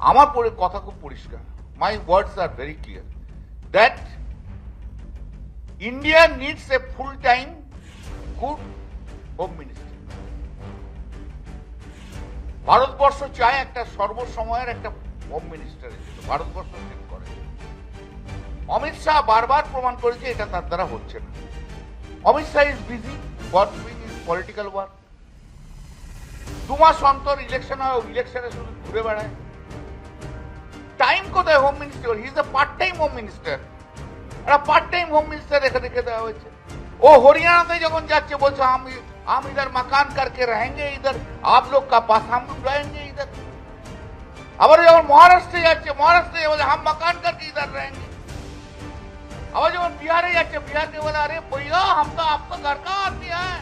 আমার পরে কথা খুব পরিষ্কার। My words are very clear that India needs a full time good home minister Bharatvarsha চায় একটা সর্বসময়ের একটা হোম মিনিস্টার ভারতবর্ষ ঠিক করে। অমিত শাহ বারবার প্রমাণ করেছে এটা তার দ্বারা হচ্ছে না। Amit Shah is busy for doing is political work দু মাস অন্তর ইলেকশন হয় ইলেকশনে শুধু ঘুরে বেড়ায়। টাইম কোথায় home minister he is a part time home minister একটা পার্ট টাইম হোম মিনিস্টার এখানে রেখে দেওয়া হয়েছে ও হরিয়ানাতে যখন যাচ্ছে বলছে আমি हम इधर मकान करके रहेंगे इधर आप लोग का पास हम लोग रहेंगे इधर আবার যখন মহারাষ্ট্রে যাচ্ছে মহারাষ্ট্রে বলে हम मकान करके इधर रहेंगे আবার যখন बिहारे যাচ্ছে बिहार के बोला अरे भैया हम तो आपका घर का आदमी है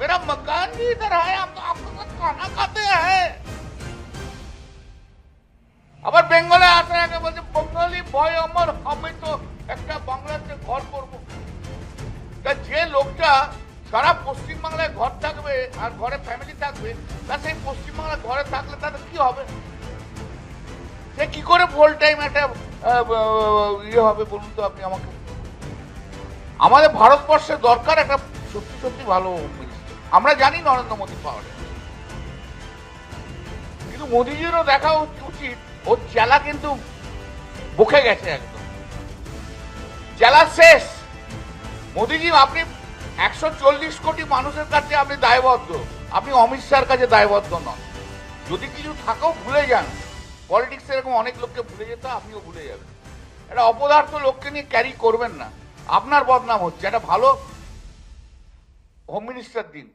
मेरा मकान भी इधर है हम तो आपके साथ खाना खाते हैं ভয় আমার, আমি তো একটা বাংলাতে ঘর করব। তা যে লোকটা সারা পশ্চিমবাংলায় ঘর থাকবে আর ঘরে ফ্যামিলি থাকবে, তা সেই পশ্চিমবাংলায় ঘরে থাকলে তাদের কি হবে? সে কি করে ফুল টাইম একটা ইয়ে হবে বলুন তো আপনি আমাকে? আমাদের ভারতবর্ষে দরকার একটা সত্যি সত্যি ভালো আমরা জানি নরেন্দ্র মোদী পাওয়ারে কিন্তু মোদীজিরও দেখা উচিত ওর চেলা কিন্তু বকে গেছে একদম। জেলা শেষ। মোদীজি, আপনি একশো চল্লিশ কোটি মানুষের কাছে আপনি দায়বদ্ধ। আপনি অমিত শাহর কাছে দায়বদ্ধ নন। যদি কিছু থাকাও ভুলে যান। পলিটিক্স এরকম অনেক লোককে ভুলে যেতে আপনিও ভুলে যাবেন। একটা অপদার্থ লোককে নিয়ে ক্যারি করবেন না। আপনার বদনাম হচ্ছে। একটা ভালো হোম মিনিস্টার দিন।